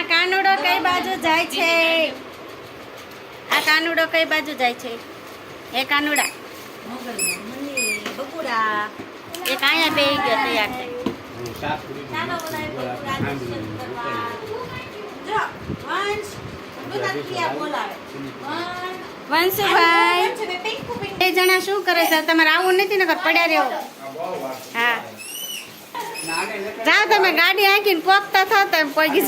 આ કાનુડો કઈ બાજુ જાય છે? આ કાનુડો કઈ બાજુ જાય છે? એ કાનુડા. એ અહીંયા બે ગયો વંશુભાઈ બે જણા શું કરે છે? તમારે આવું નથી નગર પડ્યા રહ્યો હા. જાઓ તમે ગાડી આંકીને પોકતા થાવ તો એમ હેલો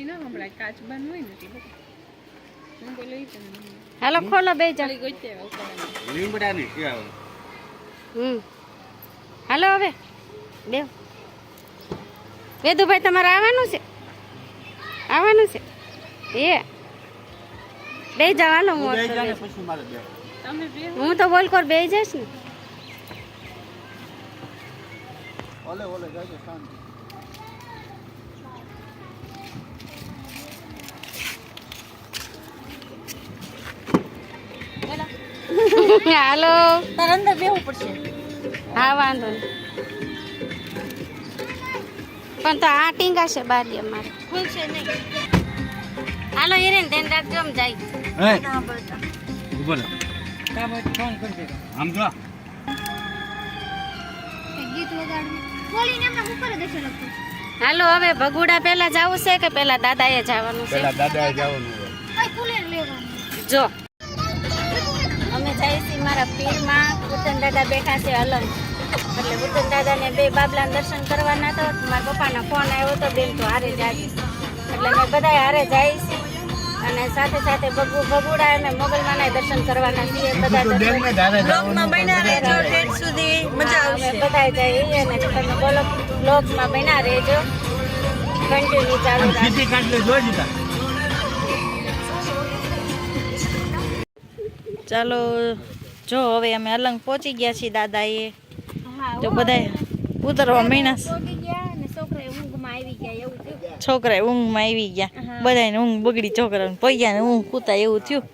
ના ને ન ખોલો બે ગોતે ઉપાડવાનું. હમ. હાલો હવે બે વેદુભાઈ તમારે આવવાનું છે? આવવાનું છે? એ. બે જવાનું હું હું. તો બોલકોર બે જઈશ ને. ઓલે ઓલે જાજો શાંતિ. હાલો. તાર અંદર બેહવું પડશે. હા વાંધો નહીં. પણ તો આ ટીંગા છે બારી અમારે. ખુલશે નહીં. હાલો હિરેન ધ્યાન રાખજો આમ જાય. હે? ના બતા ઊભો રે. ફોન કરી દે આમ જો. ગીત વગાડવું. બોલીને એમને હું કરે દેશે લખતો હાલો હવે ભગુડા પહેલા જવું છે કે પહેલા દાદાએ જવાનું છે? પહેલા દાદાએ જવાનું છે કઈ ફૂલે લેવાનું. જો. અમે જઈશું મારા પીરમાં. ઉત્તન દાદા બેઠા છે અલંગ એટલે ઉત્તન દાદાને બે બાબલાના દર્શન કરવાના તો મારા પપ્પાનો ફોન આવ્યો તો બેન તો હારે જાય. એટલે અમે બધા હારે જાય અને સાથે સાથે બગુ બગુડા અને મોગલમાના દર્શન કરવાના છીએ. બધા બધા જઈએ અને તમે બોલો બ્લોગમાં બન્યા રહેજો. કન્ટિન્યુ ચાલુ સીધી કાઢલે જોઈ ચાલો જો હવે અમે અલંગ પહોંચી ગયા છીએ દાદાએ. તો બધા ઉતરવા મહિના છોકરા ઊંઘમાં આવી ગયા એવું થયું. છોકરા ઊંઘમાં આવી ગયા. બધાને ઊંઘ બગડી છોકરાને પૈયા ને ઊંઘ કૂતા એવું થયું.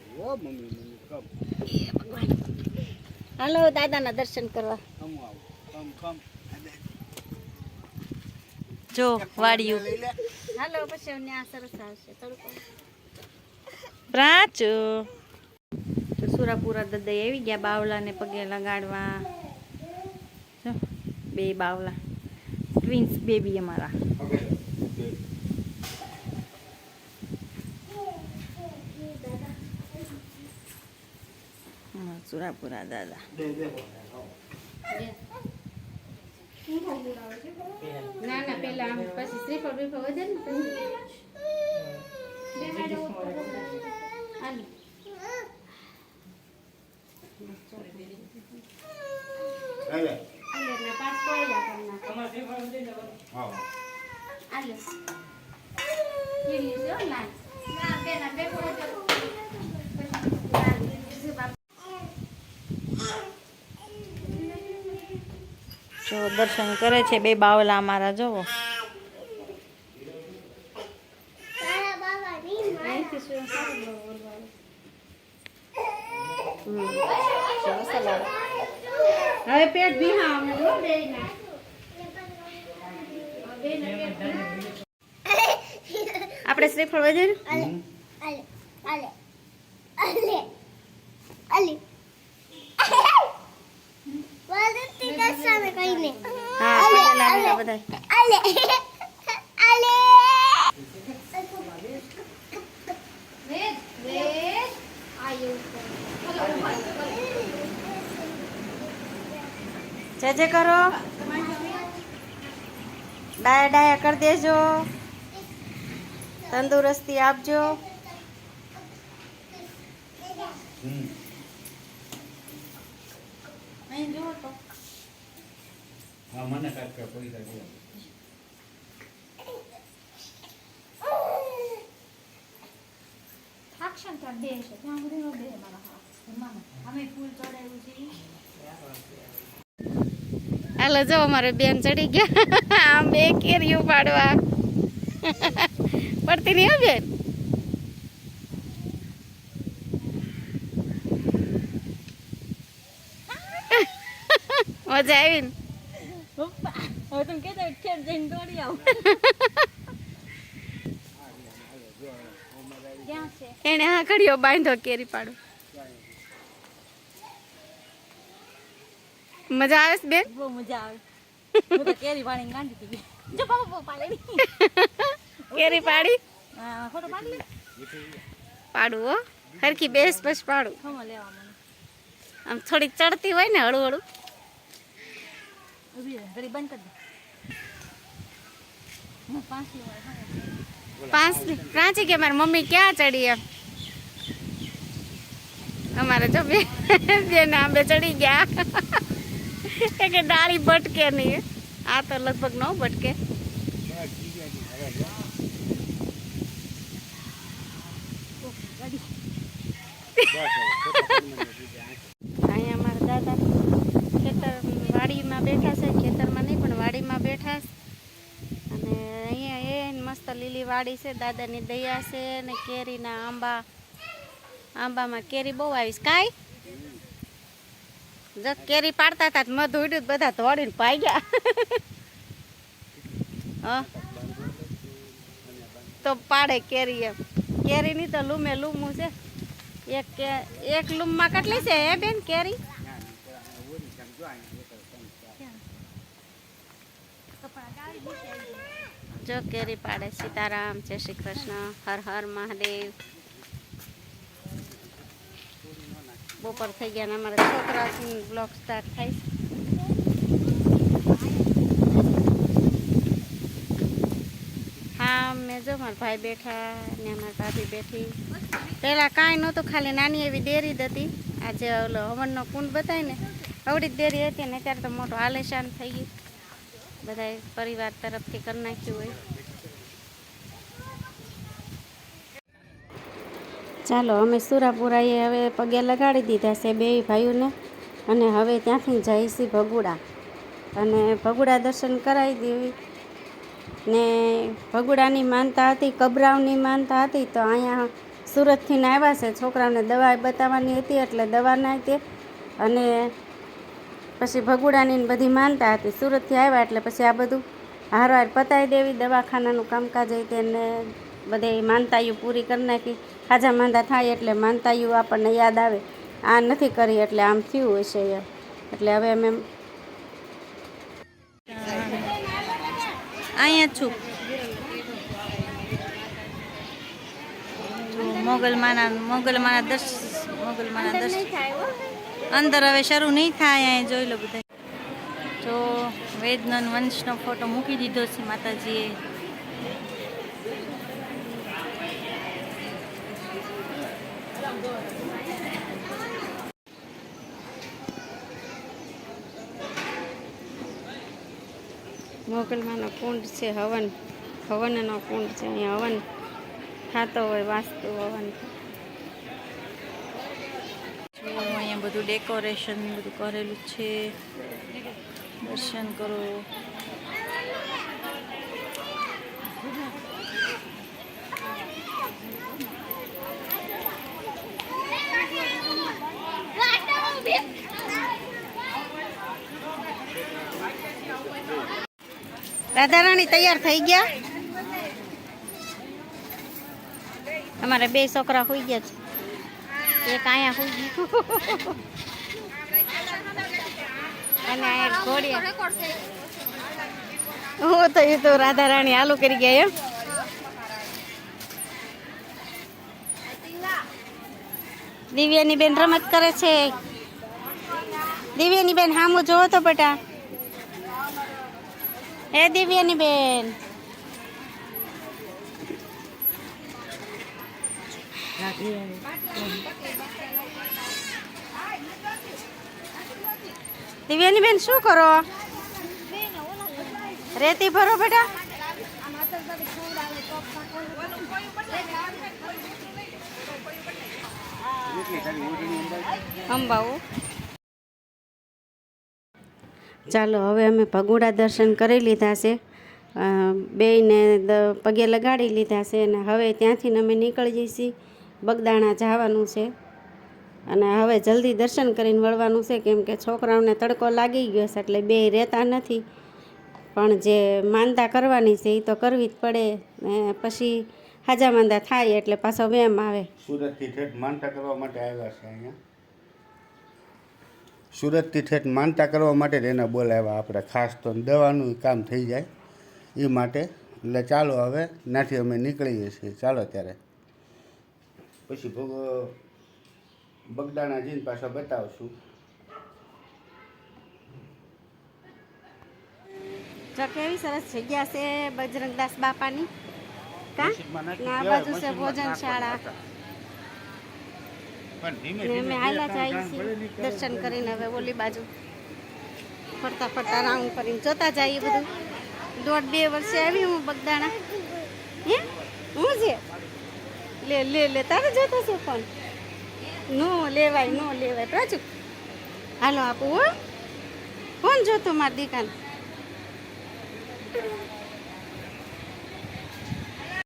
હાલો દાદાના દર્શન કરવા. જો વાડિયું હાલો પછી સરસ આવશે. પ્રાચુ તો સુરાપુરા દાદા આવી ગયા બાવલાને પગે લગાડવા. બે બાવલા. ટ્વિન્સ બેબી અમારા. હા, સુરાપુરા દાદા. ના ના પેલા પછી શ્રીફળ બીફળ વધે ને પછી હાલો. હાલો, એટલે પાંચ કોળિયા કરી નાખો. હાલો. કીડી છે હો લાલ. ના, બે ના, બે કોળિયા કરો. પછી લાલ, બીજું બાપ. જો દર્શન કરે છે બે બાવલા અમારા જોવો. હવે પેટ ભીહા અમે વેદ શ્રીફળ વધ્યું જય જય કરો. ડાયા ડાયા કરી દેજો તંદુરસ્તી આપજો હા મને કાંઈક પૈસા દે થાક્ષણ તો બે છે ત્યાં સુધી નો બે મારા હા અમે ફૂલ ચડાવ્યું છે હાલો જો અમારે બેન ચડી ગયા. આમ બે કેરી પાડવા. પડતી નહીં બેન? મજા આવી ને? હવે તમે કહેતા ખેર જઈને દોડી આવું. એને હા કર્યો બાંધો કેરી પાડો. મજા આવે છે બેન? બહુ મજા આવે. હું તો કેરી પાણી ગાંડી હતી જો પપ્પા પપ્પા લેડી કેરી પાડી? હા ફોટો પાડી લે. પાડું હો. હરખી બેસ પછી પાડું. ખમો લેવા મને. આમ થોડીક ચડતી હોય ને હળું હળું ઊભી રહે ઘડી બંધ કરી દે. હું પાંચ લેવા પાંચ રાંચી કે મારી મમ્મી ક્યાં ચડી એમ? અમારે જો બે બેન આંબે ચડી ગયા. એ કે ડાળી ભટકે નહીં. આ તો લગભગ ન ભટકે અહીંયા મારા દાદા ખેતર વાડીમાં બેઠા છે, ખેતરમાં નહીં, પણ વાડીમાં બેઠા અને અહીંયા એ મસ્ત લીલી વાડી છે, દાદાની દયા છે ને કેરીના આંબા, આંબામાં કેરી બહુ આવીશ. કાંઈ? જો કેરી પાડતા હતા મધ ઉડ્યું બધા ધોડીને પાઈ ગયા હા? તો પાડે કેરી એમ. કેરીની તો લૂમે લૂમું છે. એક કે, એક લૂમમાં કેટલી છે હે બેન કેરી? જો કેરી પાડે સીતારામ, જય શ્રી કૃષ્ણ, હર હર મહાદેવ. બપોર થઈ ગયા ને અમારા છોકરા બ્લોક સ્ટાર્ટ થાય હા, મેં જો, મારા ભાઈ બેઠા ને અમારા ભાભી બેઠી. પહેલાં કાંઈ નહોતું, ખાલી નાની એવી ડેરી જ હતી. આજે ઓલો હવનનો કુંડ બતાવી ને અવડી જ ડેરી હતી ને અત્યારે તો મોટો આલેશાન થઈ ગયું. બધાય પરિવાર તરફથી કરી નાખ્યું હોય. ચાલો, અમે સુરાપુરાએ હવે પગે લગાડી દીધા છે બે ભાઈઓને અને હવે ત્યાંથી જઈશી ભગુડા. અને ભગુડા દર્શન કરાવી દેવી. ને ભગુડાની માનતા હતી, કબરાવની માનતા હતી, તો અહીંયા સુરતથી ને આવ્યા છે. છોકરાઓને દવા બતાવવાની હતી, એટલે દવા નાખી અને પછી ભગુડાની ને બધી માનતા હતી. સુરતથી આવ્યા એટલે પછી આ બધું હારવાર પતાવી દેવી, દવાખાનાનું કામકાજ હતી તેને બધે માનતાયું પૂરી કરી નાખી. ખાજા માંદા થાય એટલે માનતાયું આપણને યાદ આવે. આ નથી કરી એટલે આમ થયું હશે એટલે હવે અમે અહીંયા જ છું. મોગલમાના મોગલમાના દસ મોગલમાના દર્શન અંદર હવે શરૂ નહીં થાય અહીંયા જોઈ લો બધા. તો વેદનંદ વંશનો ફોટો મૂકી દીધો છે માતાજીએ. મોગલમાંનો કુંડ છે, હવન, હવનનો કુંડ છે, અહીંયા હવન થતો હોય, વાસ્તુ હવન. અહીંયા બધું ડેકોરેશન બધું કરેલું છે. દર્શન કરો. રાધારાણી તૈયાર થઈ ગયા. અમારે બે છોકરા હોઈ ગયા છે. એક અહીંયા હોઈ ગયું. અને અહીંયા હું તો એ તો રાધારાણી આલુ કરી ગયા એમ. દિવ્યાની બેન રમત કરે છે. દિવ્યાની બેન હામું જોવો તો બેટા. હે દિવ્યાની બેન. દિવ્યાની બેન શું કરો? રેતી ભરો બેટા. અંબાવું ચાલો, હવે અમે ભગુડા દર્શન કરી લીધા છે. બેયને પગે લગાડી લીધા છે અને હવે ત્યાંથી અમે નીકળી જઈશી બગદાણા જવાનું છે. અને હવે જલ્દી દર્શન કરીને વળવાનું છે, કેમ કે છોકરાઓને તડકો લાગી ગયો છે, એટલે બે રહેતા નથી. પણ જે માંદા કરવાની છે એ તો કરવી જ પડે. ને પછી હાજા માંદા થાય એટલે પાછો વેમ આવે. સુરતથી ઠેઠ કરવા માટે આવ્યા છે અહીંયા. સુરતથી ઠેઠ માનતા કરવા માટે જ એને બોલાવ્યા આપણે ખાસ તો દવાનું કામ થઈ જાય એ માટે. એટલે ચાલો હવે નાથી અમે નીકળીએ છીએ. ચાલો ત્યારે. પછી ભોગ બગદાણા જઈને પાછા બતાવશું. જો કેવી સરસ જગ્યા છે બજરંગદાસ બાપાની. કા? આ બાજુ છે ભોજનશાળા. અમે હાલા જઈએ છીએ. દર્શન કરીને હવે ઓલી બાજુ ફરતા ફરતા રાઉન્ડ કરીને જોતા જઈએ બધું. દોઢ બે વર્ષે આવી હું બગદાણા. હે? હું છે? લે લે લે તારે જોતો છે ફોન? નો લેવાય નો લેવાય. પ્રાચુ હાલો આપું હો. કોણ જોતો મારી દીકાને?